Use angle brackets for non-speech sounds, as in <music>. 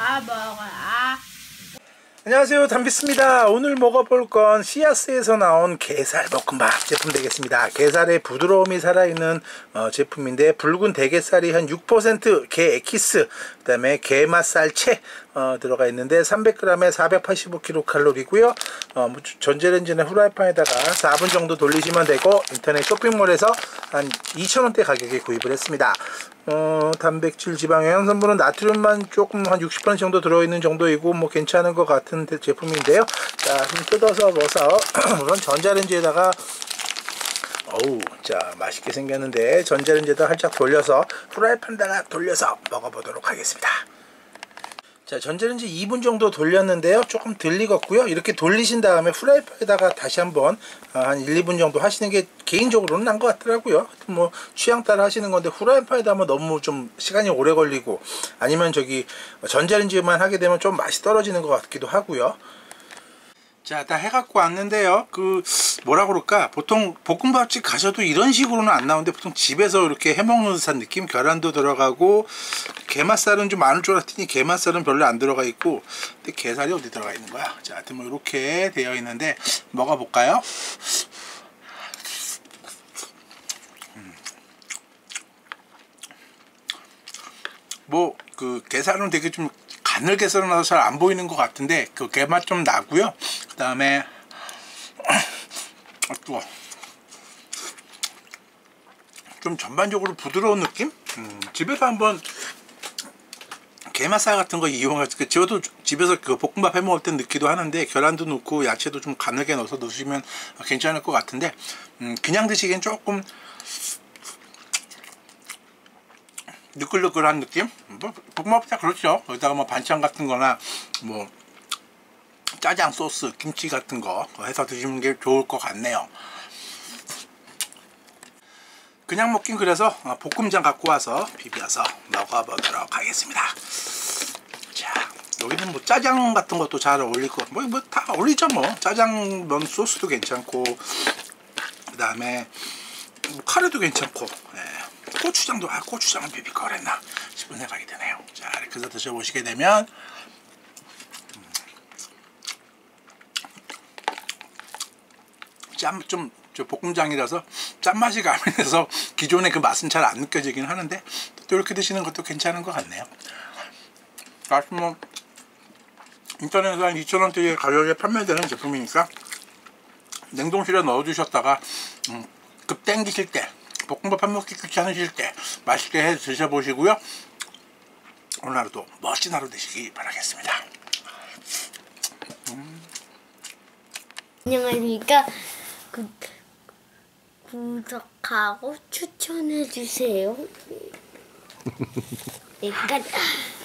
아 먹어 아. 안녕하세요. 담비스입니다. 오늘 먹어볼 건 씨앗스에서 나온 게살 볶음밥 제품 되겠습니다. 게살의 부드러움이 살아있는 어, 제품인데 붉은 대게살이 한 6%게 에키스 그 다음에 게맛살채 어, 들어가 있는데 300g에 485kcal이고요. 어, 뭐 전자레인지나 후라이팬에다가 4분 정도 돌리시면 되고 인터넷 쇼핑몰에서 한 2,000원대 가격에 구입을 했습니다. 어, 단백질 지방 영양 성분은 나트륨만 조금 한 60% 정도 들어있는 정도이고 뭐 괜찮은 것 같은 제품인데요. 자 좀 뜯어서 넣어서 <clears throat> 우선 전자레인지에다가 어우 자 맛있게 생겼는데 전자레인지에다 살짝 돌려서 프라이팬에다가 돌려서 먹어보도록 하겠습니다 자 전자레인지 2분 정도 돌렸는데요. 조금 덜 익었고요. 이렇게 돌리신 다음에 프라이팬에다가 다시 한번 한 1, 2분 정도 하시는 게 개인적으로는 난 것 같더라고요. 뭐 취향 따라 하시는 건데 프라이팬에다 하면 너무 좀 시간이 오래 걸리고 아니면 저기 전자레인지만 하게 되면 좀 맛이 떨어지는 것 같기도 하고요 자, 다 해갖고 왔는데요. 그, 뭐라 그럴까. 보통 볶음밥집 가셔도 이런 식으로는 안 나오는데 보통 집에서 이렇게 해먹는 듯한 느낌? 계란도 들어가고, 게맛살은 좀 많을 줄 알았더니 게맛살은 별로 안 들어가 있고, 근데 게살이 어디 들어가 있는 거야? 자, 하여튼 뭐 이렇게 되어 있는데, 먹어볼까요? 음. 뭐, 그, 게살은 되게 좀 가늘게 썰어놔서 잘 안 보이는 것 같은데 그 게맛 좀 나고요 그 다음에 또좀 전반적으로 부드러운 느낌? 음, 집에서 한번 게맛살 같은 거 이용해서 그 저도 집에서 그 볶음밥 해 먹을 때 넣기도 하는데 계란도 넣고 야채도 좀 가늘게 넣어서 넣으시면 괜찮을 것 같은데 음, 그냥 드시기엔 조금 느글느글한 느낌? 뭐 볶음밥 다 그렇죠 여기다가 뭐 반찬 같은 거나 뭐 짜장 소스, 김치 같은 거 해서 드시는 게 좋을 것 같네요. 그냥 먹긴 그래서 볶음장 갖고 와서 비벼서 먹어보도록 하겠습니다. 자 여기는 뭐 짜장 같은 것도 잘 어울릴 거뭐뭐다 어울리죠 뭐. 짜장면 소스도 괜찮고 그 다음에 뭐 카레도 괜찮고 예. 고추장도 아 고추장은 비빌 걸 했나 싶은 생각이 드네요. 자 이렇게 해서 드셔보시게 되면 짠좀 볶음장이라서 짠맛이 가면서 <laughs> 기존의 그 맛은 잘 안 느껴지긴 하는데 또 이렇게 드시는 것도 괜찮은 것 같네요. 사실 뭐 인터넷에서 한 2,000원대의 가격에 판매되는 제품이니까 냉동실에 넣어두셨다가 음, 급 땡기실 때 볶음밥 한 먹기 귀찮으실 때 맛있게 해 드셔보시고요. 오늘 하루도 멋진 하루 되시기 바라겠습니다. 음. 안녕하십니까 구, 구독하고 추천해주세요 <laughs> 네, 끝.